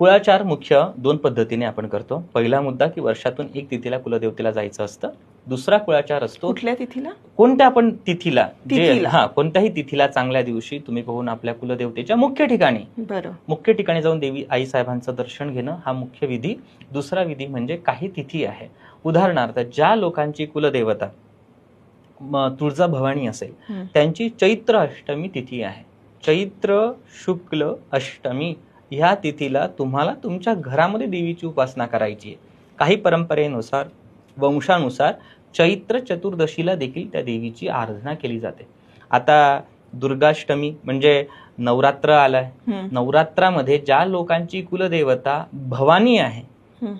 कुळाचार मुख्य दोन पद्धतीने आपण करतो. पहिला मुद्दा की वर्षातून एक तिथीला कुलदेवतेला जायचं असतं. दुसरा कुळाचार असतो कुठल्या तिथीला? कोणत्या पण तिथीला. जे. हा कोणत्याही तिथीला चांगल्या दिवशी तुम्ही पाहून आपल्या कुलदेवतेच्या मुख्य ठिकाणी. बरं. मुख्य ठिकाणी जाऊन देवी आई साहेबांचं दर्शन घेणं हा मुख्य विधी. दुसरा विधी म्हणजे काही तिथी आहे. उदाहरणार्थ ज्या लोकांची कुलदेवता तुळजा भवानी असेल. त्यांची चैत्र अष्टमी तिथी आहे. चैत्र शुक्ल अष्टमी ह्या तिथीला तुम्हाला तुमच्या घरामध्ये देवीची उपासना करायची आहे काही परंपरेनुसार वंशानुसार चैत्र चतुर्दशीला देखील त्या देवीची आराधना केली जाते आता दुर्गाष्टमी म्हणजे नवरात्र आलाय. नवरात्रामध्ये ज्या लोकांची कुलदेवता भवानी आहे.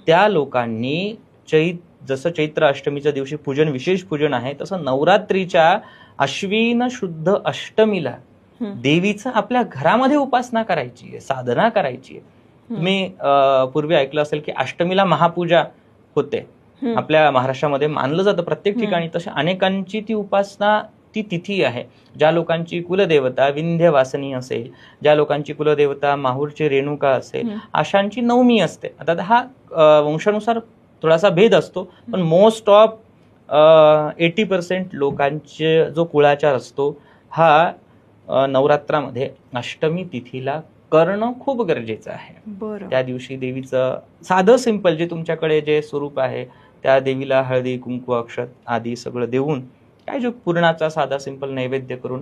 त्या लोकांनी चैत जसं चैत्र अष्टमीच्या दिवशी पूजन विशेष पूजन आहे तसं नवरात्रीच्या अश्विन शुद्ध अष्टमीला. देवीचं आपल्या घरामध्ये उपासना करायची आहे साधना करायची आहे तुम्ही पूर्वी ऐकलं असेल की अष्टमीला महापूजा होते. आपल्या महाराष्ट्रामध्ये मानलं जातं प्रत्येक. ठिकाणी तसे अनेकांची ती उपासना ती तिथी आहे ज्या लोकांची कुलदेवता विंध्यवासनी असेल ज्या लोकांची कुलदेवता माहूरची रेणुका असेल. अशांची नवमी असते आता हा वंशानुसार थोडासा भेद असतो पण मोस्ट ऑफ एटी पर्सेंट लोकांचे जो कुळाचार असतो हा नवरात्रामध्ये अष्टमी तिथीला करणं खूप गरजेचं आहे. बरं. त्या दिवशी देवीचं साधं सिंपल जे तुमच्याकडे जे स्वरूप आहे त्या देवीला हळदी कुंकू अक्षत आदी सगळं देऊन काय जो पूर्णाचा साधा सिंपल नैवेद्य करून